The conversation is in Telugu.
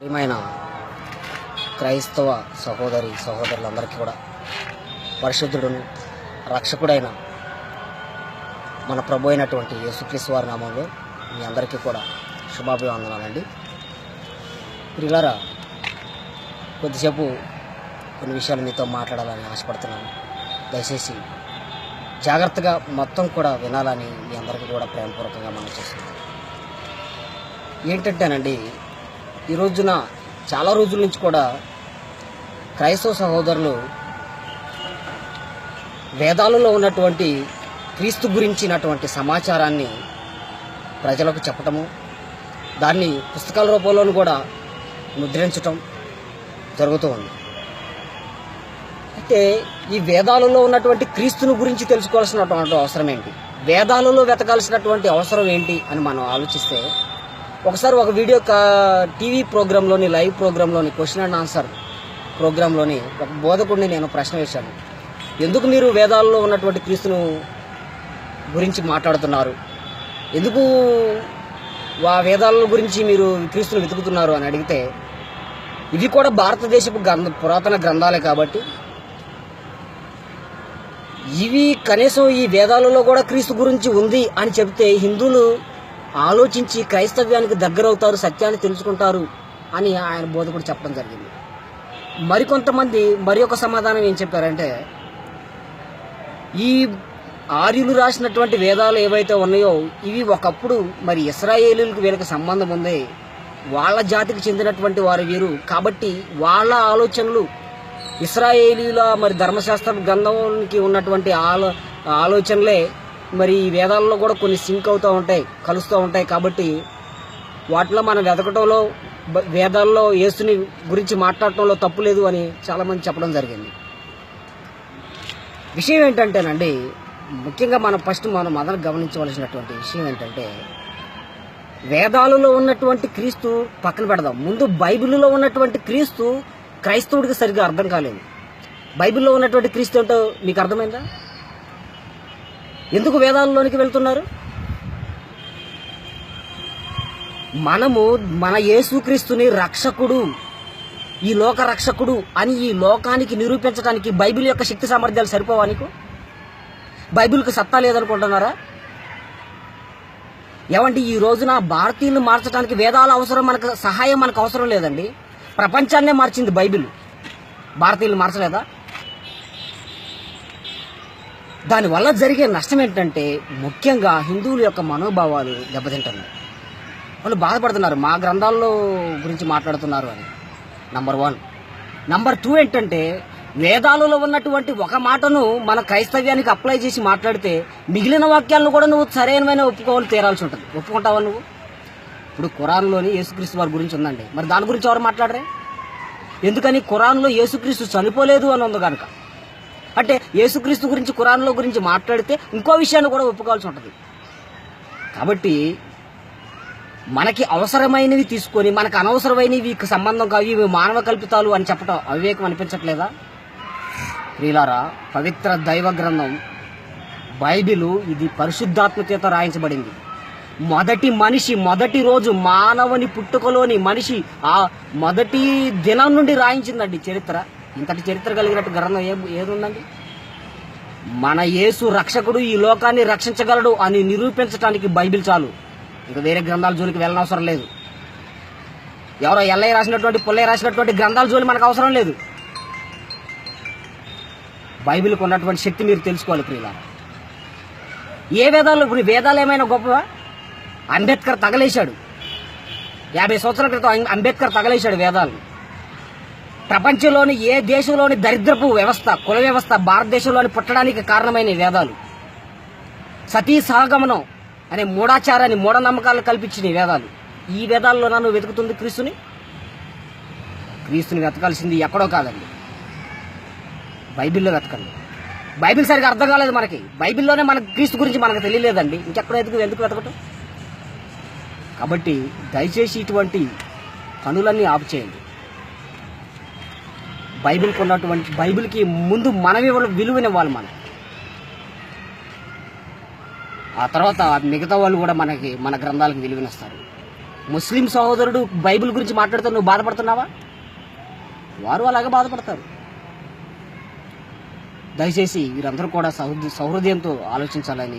ప్రియమైన క్రైస్తవ సహోదరి సహోదరులందరికీ కూడా పరిశుద్ధుడును రక్షకుడైన మన ప్రభు అయినటువంటి యేసుక్రీస్తు వారి నామంలో మీ అందరికీ కూడా శుభాభివందనాలండి. ప్రియులారా కొద్దిసేపు కొన్ని విషయాలు మీతో మాట్లాడాలని ఆశపడుతున్నాను. దయచేసి జాగ్రత్తగా మొత్తం కూడా వినాలని మీ అందరికీ కూడా ప్రేమపూర్వకంగా మనం చేస్తున్నాం ఏంటంటేనండి ఈ రోజున చాలా రోజుల నుంచి కూడా క్రైస్తవ సహోదరులు వేదాలలో ఉన్నటువంటి క్రీస్తు గురించినటువంటి సమాచారాన్ని ప్రజలకు చెప్పటము దాన్ని పుస్తకాల రూపంలోనూ కూడా ముద్రించటం జరుగుతూ ఉంది. అయితే ఈ వేదాలలో ఉన్నటువంటి క్రీస్తుని గురించి తెలుసుకోవాల్సినటువంటి అవసరం ఏంటి? వేదాలలో వెతకాల్సినటువంటి అవసరం ఏంటి అని మనం ఆలోచిస్తే ఒకసారి ఒక వీడియో కా- టీవీ ప్రోగ్రాంలోని లైవ్ ప్రోగ్రాంలోని క్వశ్చన్ అండ్ ఆన్సర్ ప్రోగ్రాంలోని ఒక బోధకుడిని నేను ప్రశ్న వేశాను. ఎందుకు మీరు వేదాల్లో ఉన్నటువంటి క్రీస్తును గురించి మాట్లాడుతున్నారు? ఎందుకు ఆ వేదాల గురించి మీరు క్రీస్తును వెతుకుతున్నారు అని అడిగితే ఇవి కూడా భారతదేశపు గ్రంథ పురాతన గ్రంథాలే కాబట్టి ఇవి కనీసం ఈ వేదాలలో కూడా క్రీస్తు గురించి ఉంది అని చెబితే హిందువులు ఆలోచించి క్రైస్తవ్యానికి దగ్గరవుతారు సత్యాన్ని తెలుసుకుంటారు అని ఆయన బోధకుడు చెప్పడం జరిగింది. మరికొంతమంది మరి ఒక సమాధానం ఏం చెప్పారంటే ఈ ఆర్యులు రాసినటువంటి వేదాలు ఏవైతే ఉన్నాయో ఇవి ఒకప్పుడు మరి ఇస్రాయేలీలకు వీళ్ళకి సంబంధం ఉంది. వాళ్ళ జాతికి చెందినటువంటి వారు వీరు. కాబట్టి వాళ్ళ ఆలోచనలు ఇస్రాయేలీల మరి ధర్మశాస్త్ర గ్రంథంకి ఉన్నటువంటి ఆలో ఆలోచనలే మరి ఈ వేదాల్లో కూడా కొన్ని సింక్ అవుతూ ఉంటాయి కలుస్తూ ఉంటాయి కాబట్టి వాటిలో మనం వెతకటంలో వేదాల్లో యేసుని గురించి మాట్లాడటంలో తప్పు లేదు అని చాలామంది చెప్పడం జరిగింది. విషయం ఏంటంటేనండి ముఖ్యంగా మనం ఫస్ట్ మనం మొదలు గమనించవలసినటువంటి విషయం ఏంటంటే వేదాలలో ఉన్నటువంటి క్రీస్తు పక్కన పెడదాం. ముందు బైబిల్లో ఉన్నటువంటి క్రీస్తు క్రైస్తవుడికి సరిగ్గా అర్థం కాలేదు. బైబిల్లో ఉన్నటువంటి క్రీస్తు ఏంటో మీకు అర్థమైందా? ఎందుకు వేదాల్లోనికి వెళ్తున్నారు? మనము మన యేసుక్రీస్తుని రక్షకుడు ఈ లోక రక్షకుడు అని ఈ లోకానికి నిరూపించడానికి బైబిల్ యొక్క శక్తి సామర్థ్యాలు సరిపోవా నీకు? బైబిల్కి సత్తా లేదనుకుంటున్నారా? ఏమంటే ఈ రోజున భారతీయులను మార్చడానికి వేదాల అవసరం మనకు సహాయం మనకు అవసరం లేదండి. ప్రపంచాన్నే మార్చింది బైబిల్. భారతీయులు మార్చలేదా? దానివల్ల జరిగే నష్టం ఏంటంటే ముఖ్యంగా హిందువుల యొక్క మనోభావాలు దెబ్బతింటున్నాయి. వాళ్ళు బాధపడుతున్నారు మా గ్రంథాల్లో గురించి మాట్లాడుతున్నారు అని. నంబర్ వన్ నంబర్ టూ ఏంటంటే వేదాలలో ఉన్నటువంటి ఒక మాటను మన క్రైస్తవ్యానికి అప్లై చేసి మాట్లాడితే మిగిలిన వాక్యాలను కూడా నువ్వు సరైనమైన ఒప్పుకోవాలి తీరాల్సి ఉంటుంది. ఒప్పుకుంటావా నువ్వు? ఇప్పుడు ఖురాన్లోని యేసుక్రీస్తు వారి గురించి ఉందండి. మరి దాని గురించి ఎవరు మాట్లాడరే? ఎందుకని ఖురాన్లో యేసుక్రీస్తు చనిపోలేదు అని ఉంది కనుక. యేసుక్రీస్తు గురించి ఖురాన్లో గురించి మాట్లాడితే ఇంకో విషయాన్ని కూడా ఒప్పుకోవాల్సి ఉంటుంది. కాబట్టి మనకి అవసరమైనవి తీసుకొని మనకు అనవసరమైనవి సంబంధం కావు ఇవి మానవ కల్పితాలు అని చెప్పడం అవివేకం అనిపించట్లేదా? ప్రియులారా పవిత్ర దైవ గ్రంథం బైబిలు ఇది పరిశుద్ధాత్మకత రాయించబడింది. మొదటి మనిషి మొదటి రోజు మానవుని పుట్టుకలోని మనిషి ఆ మొదటి దినం నుండి రాయించిందండి చరిత్ర. ఇంతటి చరిత్ర కలిగినట్టు గ్రంథం ఏ ఏది ఉందండి మన యేసు రక్షకుడు ఈ లోకాన్ని రక్షించగలడు అని నిరూపించడానికి బైబిల్ చాలు. ఇంకా వేరే గ్రంథాల జోలికి వెళ్ళనవసరం లేదు. ఎవరో ఎల్లయ్య రాసినటువంటి పుల్లయ్య రాసినటువంటి గ్రంథాల జోలి మనకు అవసరం లేదు. బైబిల్కి ఉన్నటువంటి శక్తి మీరు తెలుసుకోవాలి ప్రియుల ఏ వేదాలు ఇప్పుడు వేదాలు ఏమైనా గొప్పవా? అంబేద్కర్ తగలేశాడు. యాభై సంవత్సరాల క్రితం అంబేద్కర్ తగలేశాడు వేదాలను. ప్రపంచంలోని ఏ దేశంలోని దరిద్రపు వ్యవస్థ కుల వ్యవస్థ భారతదేశంలోని పుట్టడానికి కారణమైన వేదాలు. సతీ సహగమనం అనే మూఢాచారాన్ని మూఢనమ్మకాలు కల్పించిన వేదాలు. ఈ వేదాల్లో నన్ను వెతుకుతుంది క్రీస్తుని? క్రీస్తుని వెతకాల్సింది ఎక్కడో కాదండి. బైబిల్లో వెతకండి. బైబిల్ సరిగా అర్థం కాలేదు మనకి. బైబిల్లోనే మనకు క్రీస్తు గురించి మనకు తెలియలేదండి. ఇంకెక్కడ ఎందుకు ఎందుకు వెతకటం? కాబట్టి దయచేసి ఇటువంటి పనులన్నీ ఆపు చేయండి బైబిల్ కొన్నటువంటి బైబిల్కి ముందు మనమే వాళ్ళు విలువైన వాళ్ళు మనం. ఆ తర్వాత మిగతా వాళ్ళు కూడా మనకి మన గ్రంథాలకు విలువనిస్తారు. ముస్లిం సహోదరుడు బైబిల్ గురించి మాట్లాడుతూ నువ్వు బాధపడుతున్నావా? వారు అలాగే బాధపడతారు. దయచేసి వీరందరూ కూడా సహృదయంతో ఆలోచించాలని